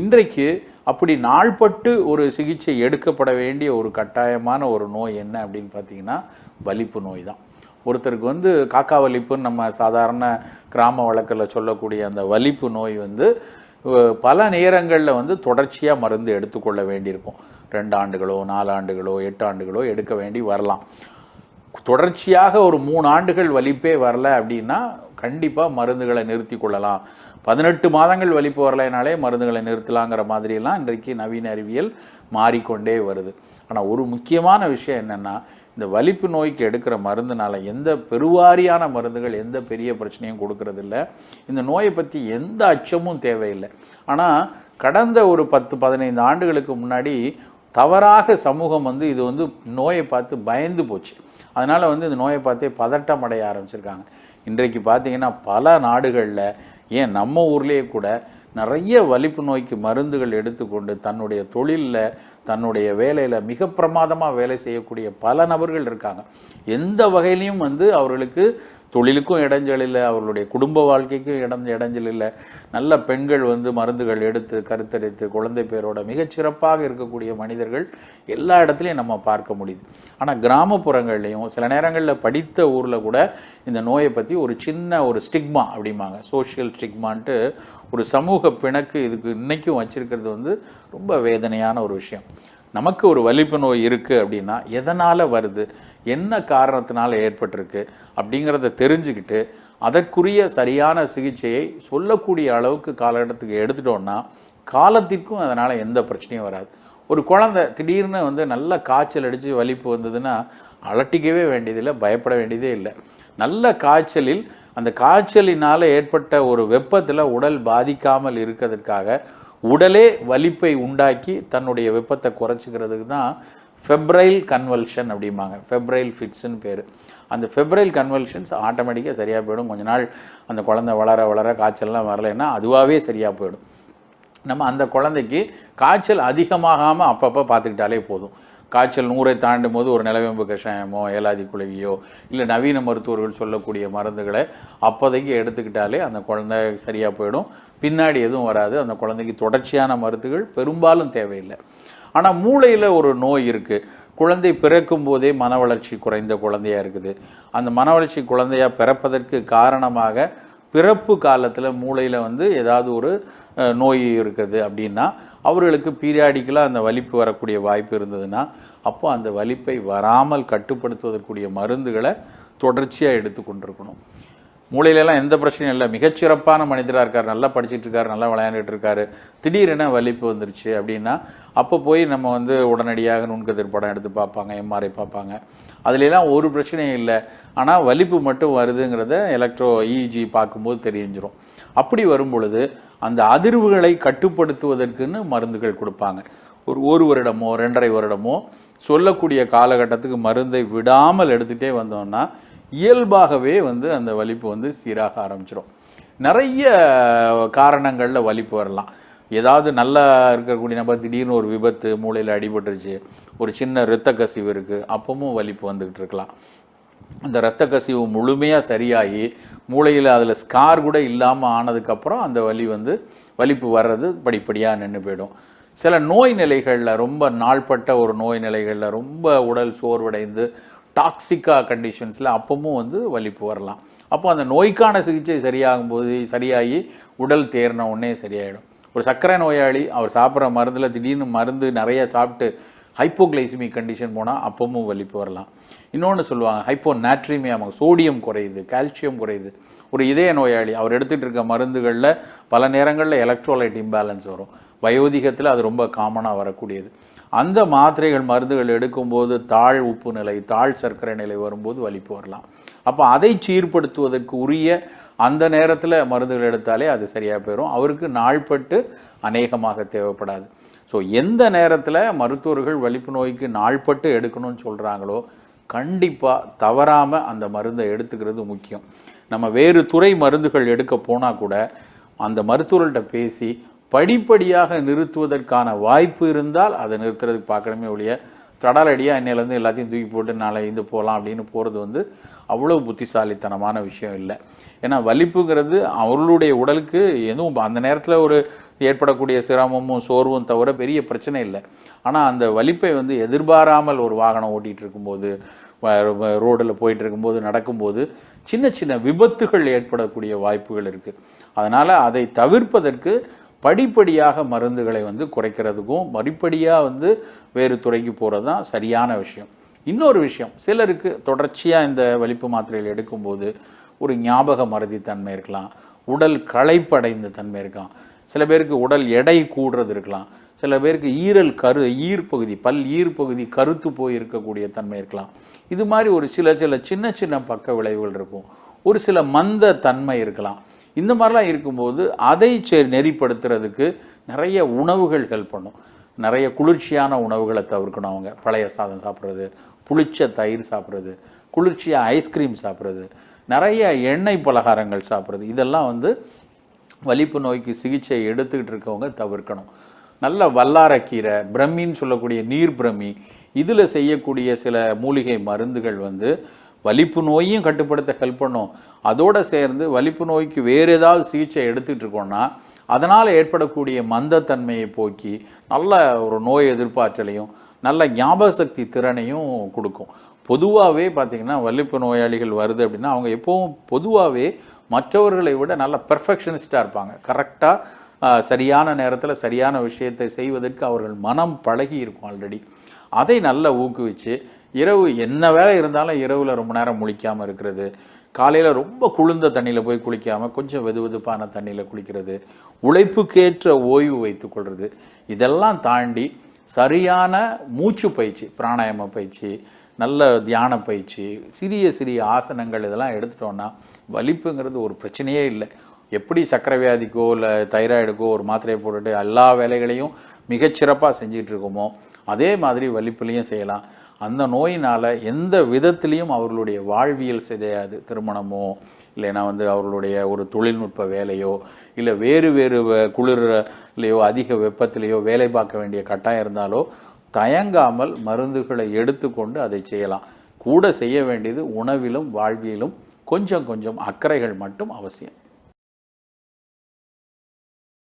இன்றைக்கு அப்படி நாள்பட்டு ஒரு சிகிச்சை எடுக்கப்பட வேண்டிய ஒரு கட்டாயமான ஒரு நோய் என்ன அப்படின்னு பார்த்தீங்கன்னா வலிப்பு நோய் தான். ஒருத்தருக்கு வந்து காக்கா வலிப்புன்னு நம்ம சாதாரண கிராம வழக்கில் சொல்லக்கூடிய அந்த வலிப்பு நோய் வந்து பல நேரங்களில் வந்து தொடர்ச்சியாக மருந்து எடுத்துக்கொள்ள வேண்டியிருக்கும். ரெண்டு ஆண்டுகளோ நாலு ஆண்டுகளோ எட்டு ஆண்டுகளோ எடுக்க வேண்டி வரலாம். தொடர்ச்சியாக ஒரு மூணு ஆண்டுகள் வலிப்பே வரல அப்படின்னா கண்டிப்பாக மருந்துகளை நிறுத்தி கொள்ளலாம். பதினெட்டு மாதங்கள் வலிப்பு வரலைனாலே மருந்துகளை நிறுத்தலாங்கிற மாதிரியெல்லாம் இன்றைக்கு நவீன அறிவியல் மாறிக்கொண்டே வருது. ஆனால் ஒரு முக்கியமான விஷயம் என்னென்னா இந்த வலிப்பு நோய்க்கு எடுக்கிற மருந்துனால எந்த பெருவாரியான மருந்துகள் எந்த பெரிய பிரச்சனையும் கொடுக்கறதில்ல. இந்த நோயை பற்றி எந்த அச்சமும் தேவையில்லை. ஆனால் கடந்த ஒரு பத்து பதினைந்து ஆண்டுகளுக்கு முன்னாடி தவறாக சமூகம் வந்து இது வந்து நோயை பார்த்து பயந்து போச்சு. அதனால் வந்து இந்த நோயை பார்த்தே பதட்டம் அடைய ஆரம்பிச்சிருக்காங்க. இன்றைக்கு பார்த்தீங்கன்னா பல நாடுகளில் ஏன் நம்ம ஊர்லேயே கூட நிறைய வலிப்பு நோய்க்கு மருந்துகள் எடுத்துக்கொண்டு தன்னுடைய தொழிலில் தன்னுடைய வேலையில் மிக பிரமாதமாக வேலை செய்யக்கூடிய பல நபர்கள் இருக்காங்க. எந்த வகையிலையும் வந்து அவர்களுக்கு தொழிலுக்கும் இடைஞ்சல் இல்லை அவர்களுடைய குடும்ப வாழ்க்கைக்கும் இடம் இடைஞ்சல் இல்லை. நல்ல பெண்கள் வந்து மருந்துகள் எடுத்து கருத்தரித்து குழந்தை பேரோட மிகச்சிறப்பாக இருக்கக்கூடிய மனிதர்கள் எல்லா இடத்துலையும் நம்ம பார்க்க முடியுது. ஆனால் கிராமப்புறங்கள்லையும் சில நேரங்களில் படித்த ஊரில் கூட இந்த நோயை பற்றி ஒரு சின்ன ஒரு ஸ்டிக்மா அப்படிம்பாங்க. சோஷியல் ஸ்டிக்மான்ட்டு ஒரு சமூக பிணக்கு இதுக்கு இன்றைக்கும் வச்சுருக்கிறது வந்து ரொம்ப வேதனையான ஒரு விஷயம். நமக்கு ஒரு வலிப்பு நோய் இருக்குது அப்படின்னா எதனால் வருது? என்ன காரணத்தினால ஏற்பட்டிருக்கு? அப்படிங்கிறத தெரிஞ்சுக்கிட்டு அதற்குரிய சரியான சிகிச்சையை சொல்லக்கூடிய அளவுக்கு காலகட்டத்துக்கு எடுத்துட்டோன்னா காலத்திற்கும் அதனால் எந்த பிரச்சனையும் வராது. ஒரு குழந்தை திடீர்னு வந்து நல்லா காய்ச்சல் அடித்து வலிப்பு வந்ததுன்னா அலட்டிக்கவே வேண்டியதில்லை பயப்பட வேண்டியதே இல்லை. நல்ல காய்ச்சலில் அந்த காய்ச்சலினால் ஏற்பட்ட ஒரு வெப்பத்தில் உடல் பாதிக்காமல் இருக்கிறதுக்காக உடலே வலிப்பை உண்டாக்கி தன்னுடைய வெப்பத்தை குறைச்சிக்கிறதுக்கு தான் ஃபெப்ரைல் கன்வல்ஷன் அப்படிம்பாங்க. ஃபெப்ரைல் ஃபிட்ஸ்னு பேர். அந்த ஃபெப்ரைல் கன்வல்ஷன்ஸ் ஆட்டோமேட்டிக்காக சரியாக போயிடும். கொஞ்ச நாள் அந்த குழந்தை வளர வளர காய்ச்சல்லாம் வரலைன்னா அதுவாகவே சரியாக போயிடும். நம்ம அந்த குழந்தைக்கு காய்ச்சல் அதிகமாகாமல் அப்பப்போ பார்த்துக்கிட்டாலே போதும். காய்ச்சல் நூறை தாண்டும் போது ஒரு நிலவேம்பு கஷாயமோ ஏலாதி குழவியோ இல்லை நவீன மருத்துவர்கள் சொல்லக்கூடிய மருந்துகளை அப்போதைக்கு எடுத்துக்கிட்டாலே அந்த குழந்தை சரியாக போயிடும். பின்னாடி எதுவும் வராது. அந்த குழந்தைக்கு தொடர்ச்சியான மருந்துகள் பெரும்பாலும் தேவையில்லை. ஆனால் மூளையில் ஒரு நோய் இருக்குது குழந்தை பிறக்கும் போதே மன வளர்ச்சி குறைந்த குழந்தையாக இருக்குது. அந்த மன வளர்ச்சி குழந்தையாக பிறப்பதற்கு காரணமாக பிறப்பு காலத்தில் மூளையில் வந்து ஏதாவது ஒரு நோய் இருக்குது அப்படின்னா அவர்களுக்கு பீரியாடிக்கலாக அந்த வலிப்பு வரக்கூடிய வாய்ப்பு இருந்ததுன்னா அப்போ அந்த வலிப்பை வராமல் கட்டுப்படுத்துவதற்குரிய மருந்துகளை தொடர்ச்சியாக எடுத்து கொண்டிருக்கணும். மூளையிலலாம் எந்த பிரச்சனையும் இல்லை. மிகச்சிறப்பான மனிதராக இருக்கார். நல்லா படிச்சுட்டு இருக்காரு. நல்லா விளையாண்டுட்டு இருக்காரு. திடீரென வலிப்பு வந்துருச்சு அப்படின்னா அப்போ போய் நம்ம வந்து உடனடியாக நுண்கதிர் படம் எடுத்து பார்ப்பாங்க எம்ஆர்ஐ பார்ப்பாங்க. அதுலலாம் ஒரு பிரச்சனையும் இல்லை. ஆனால் வலிப்பு மட்டும் வருதுங்கிறத எலக்ட்ரோ இஜி பார்க்கும்போது தெரிஞ்சிடும் அப்படி வரும் பொழுது அந்த அதிர்வுகளை கட்டுப்படுத்துவதற்குன்னு மருந்துகள் கொடுப்பாங்க. ஒரு ஒரு வருடமோ ரெண்டரை வருடமோ சொல்லக்கூடிய காலகட்டத்துக்கு மருந்தை விடாமல் எடுத்துகிட்டே வந்தோம்னா இயல்பாகவே வந்து அந்த வலிப்பு வந்து சீராக ஆரம்பிச்சிடும் நிறைய காரணங்களில் வலிப்பு வரலாம். ஏதாவது நல்லா இருக்கக்கூடிய நபர் திடீர்னு ஒரு விபத்து மூளையில் அடிபட்டுருச்சு ஒரு சின்ன இரத்த கசிவு இருக்குது அப்பவும் வலிப்பு வந்துக்கிட்டு இருக்கலாம். அந்த இரத்த கசிவு முழுமையாக சரியாகி மூளையில் அதில் ஸ்கார் கூட இல்லாமல் ஆனதுக்கப்புறம் அந்த வலி வந்து வலிப்பு வர்றது படிப்படியாக நின்று போயிடும். சில நோய் நிலைகளில் ரொம்ப நாள்பட்ட ஒரு நோய் நிலைகளில் ரொம்ப உடல் சோர்வடைந்து டாக்ஸிக்காக கண்டிஷன்ஸில் அப்பவும் வந்து வலிப்பு வரலாம். அப்போ அந்த நோய்க்கான சிகிச்சை சரியாகும் போது சரியாகி உடல் தேர்ன உடனே சரியாயிடும். ஒரு சர்க்கரை நோயாளி அவர் சாப்பிட்ற மருந்தில் திடீர்னு மருந்து நிறைய சாப்பிட்டு ஹைப்போகிளைசிமிக் கண்டிஷன் போனால் அப்பவும் வலிப்பு வரலாம். இன்னொன்று சொல்லுவாங்க ஹைப்போ நாட்ரிமியா சோடியம் குறையுது கால்சியம் குறையுது. ஒரு இதய நோயாளி அவர் எடுத்துகிட்டு இருக்க மருந்துகளில் பல நேரங்களில் எலக்ட்ரோலைட் இம்பேலன்ஸ் வரும். வயோதிகத்தில் அது ரொம்ப காமனாக வரக்கூடியது. அந்த மாத்திரைகள் மருந்துகள் எடுக்கும்போது தாழ் உப்பு நிலை தாழ் சர்க்கரை நிலை வரும்போது வலிப்பு வரலாம். அப்போ அதை சீர்படுத்துவதற்கு உரிய அந்த நேரத்தில் மருந்துகள் எடுத்தாலே அது சரியாக போயிடும் அவருக்கு நாள்பட்டு அநேகமாக தேவைப்படாது. ஸோ எந்த நேரத்தில் மருத்துவர்கள் வலிப்பு நோய்க்கு நாள்பட்டு எடுக்கணும்னு சொல்கிறாங்களோ கண்டிப்பாக தவறாமல் அந்த மருந்தை எடுத்துக்கிறது முக்கியம். நம்ம வேறு துறை மருந்துகள் எடுக்க போனால் கூட அந்த மருத்துவர்கள்ட்ட பேசி படிப்படியாக நிறுத்துவதற்கான வாய்ப்பு இருந்தால் அதை நிறுத்துறதுக்கு பார்க்கணுமே ஒழிய தடாலடியாக என்னையிலேருந்து எல்லாத்தையும் தூக்கி போட்டு நாளை இது போகலாம் அப்படின்னு போகிறது வந்து அவ்வளோ புத்திசாலித்தனமான விஷயம் இல்லை. ஏன்னா வலிப்புங்கிறது அவர்களுடைய உடலுக்கு எதுவும் அந்த நேரத்தில் ஒரு ஏற்படக்கூடிய சிரமமும் சோர்வும் தவிர பெரிய பிரச்சனை இல்லை. ஆனால் அந்த வலிப்பை வந்து எதிர்பாராமல் ஒரு வாகனம் ஓட்டிகிட்டு இருக்கும்போது ரோடில் போயிட்டு இருக்கும்போது நடக்கும்போது சின்ன சின்ன விபத்துகள் ஏற்படக்கூடிய வாய்ப்புகள் இருக்குது அதனால் அதை தவிர்ப்பதற்கு படிப்படியாக மருந்துகளை வந்து குறைக்கிறதுக்கும் படிப்படியாக வந்து வேறு துறைக்கு போகிறது தான் சரியான விஷயம். இன்னொரு விஷயம் சிலருக்கு தொடர்ச்சியாக இந்த வலிப்பு மாத்திரைகள் எடுக்கும்போது ஒரு ஞாபக மறதித்தன்மை இருக்கலாம். உடல் களைப்படைந்த தன்மை இருக்கலாம். சில பேருக்கு உடல் எடை கூடுறது இருக்கலாம். சில பேருக்கு ஈரல் கரு ஈர்ப்பகுதி பல் ஈர்ப்பகுதி கருத்து போய் இருக்கக்கூடிய தன்மை இருக்கலாம். இது மாதிரி ஒரு சில சில சின்ன சின்ன பக்க விளைவுகள் இருக்கும். ஒரு சில மந்த தன்மை இருக்கலாம். இந்த மாதிரிலாம் இருக்கும்போது அதை செ நெறிப்படுத்துறதுக்கு நிறைய உணவுகள் ஹெல்ப் பண்ணும். நிறைய குளிர்ச்சியான உணவுகளை தவிர்க்கணும் அவங்க. பழைய சாதம் சாப்பிட்றது புளிச்ச தயிர் சாப்பிட்றது குளிர்ச்சியாக ஐஸ்கிரீம் சாப்பிட்றது நிறைய எண்ணெய் பலகாரங்கள் சாப்பிட்றது. இதெல்லாம் வந்து வலிப்பு நோய்க்கு சிகிச்சை எடுத்துக்கிட்டு இருக்கவங்க தவிர்க்கணும். நல்ல வல்லாரக்கீரை பிரம்மின்னு சொல்லக்கூடிய நீர் பிரம்மி இதில் செய்யக்கூடிய சில மூலிகை மருந்துகள் வந்து வலிப்பு நோயும் கட்டுப்படுத்த ஹெல்ப் பண்ணும். அதோடு சேர்ந்து வலிப்பு நோய்க்கு வேறு ஏதாவது சிகிச்சை எடுத்துகிட்டு இருக்கோம்னா அதனால் ஏற்படக்கூடிய மந்தத்தன்மையை போக்கி நல்ல ஒரு நோய் எதிர்ப்பாற்றலையும் நல்ல ஞாபக சக்தி திறனையும் கொடுக்கும். பொதுவாகவே பார்த்திங்கன்னா வலிப்பு நோயாளிகள் வருது அப்படின்னா அவங்க எப்போவும் பொதுவாகவே மற்றவர்களை விட நல்ல பெர்ஃபெக்ஷனிஸ்ட்டாக இருப்பாங்க. கரெக்டாக சரியான நேரத்தில் சரியான விஷயத்தை செய்வதற்கு அவர்கள் மனம் பழகி இருக்கும் ஆல்ரெடி அதை நல்லா ஊக்குவிச்சு இரவு என்ன வேலை இருந்தாலும் இரவில் ரொம்ப நேரம் முழிக்காமல் இருக்கிறது. காலையில் ரொம்ப குளிர்ந்த தண்ணியில் போய் குளிக்காமல் கொஞ்சம் வெது வெதுப்பான தண்ணியில் குளிக்கிறது. உழைப்புக்கேற்ற ஓய்வு வைத்துக்கொள்வது இதெல்லாம் தாண்டி சரியான மூச்சு பயிற்சி பிராணாயாம பயிற்சி நல்ல தியான பயிற்சி சிறிய சிறிய ஆசனங்கள் இதெல்லாம் எடுத்துட்டோன்னா வலிப்புங்கிறது ஒரு பிரச்சனையே இல்லை. எப்படி சக்கரை வியாதிக்கோ இல்லை தைராய்டுக்கோ ஒரு மாத்திரையை போட்டுட்டு எல்லா வேலைகளையும் மிகச்சிறப்பாக செஞ்சிகிட்டு இருக்கோமோ அதே மாதிரி வலிப்புலையும் செய்யலாம். அந்த நோயினால் எந்த விதத்துலேயும் அவர்களுடைய வாழ்வியல் சிதையாது. திருமணமோ இல்லைன்னா வந்து அவர்களுடைய ஒரு தொழில்நுட்ப வேலையோ இல்லை வேறு வேறு குளிர்லையோ அதிக வெப்பத்திலேயோ வேலை பார்க்க வேண்டிய கட்டாயம் இருந்தாலோ தயங்காமல் மருந்துகளை எடுத்துக்கொண்டு அதை செய்யலாம். கூட செய்ய வேண்டியது உணவிலும் வாழ்வியலும் கொஞ்சம் கொஞ்சம் அக்கறைகள் மட்டும் அவசியம்.